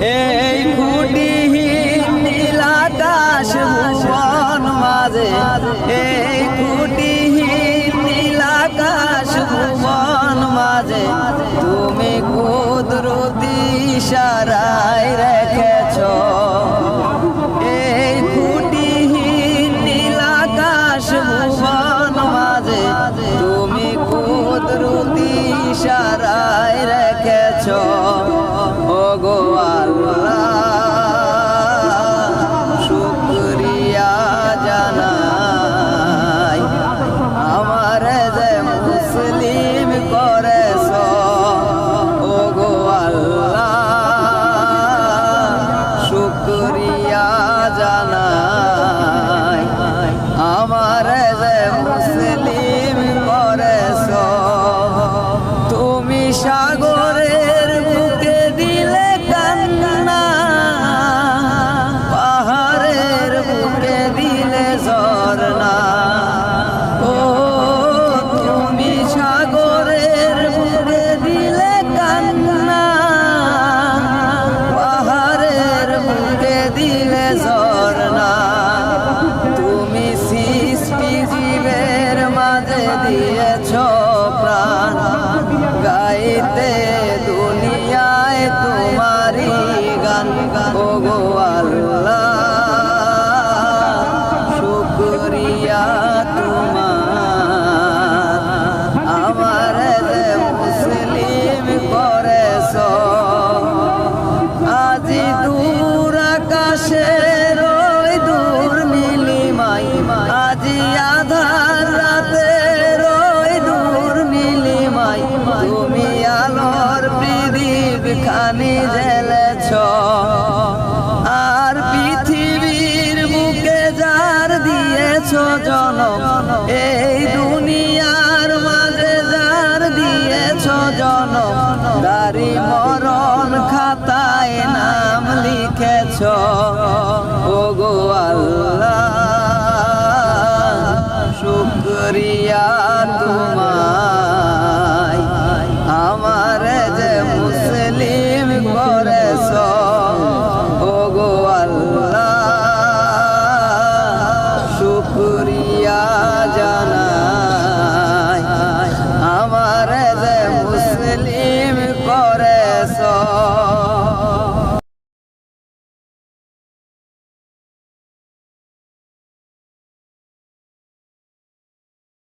এই খুঁটি নীলাকাশ ভুবন মাঝে এই খুঁটি নীলাকাশ ভুবন মাঝে তুমি কুদরতি সারাই রেখেছ। জানাই গাইতে দুনিয়ায় তোমারি গান। গো আল্লাহ খানি জেলেছ আর পৃথিবীর বুকে যার দিয়েছ জন এই দুনিয়ার মাঝে যার দিয়েছ জন গাড়ি মরণ খাতায় নাম লিখেছ।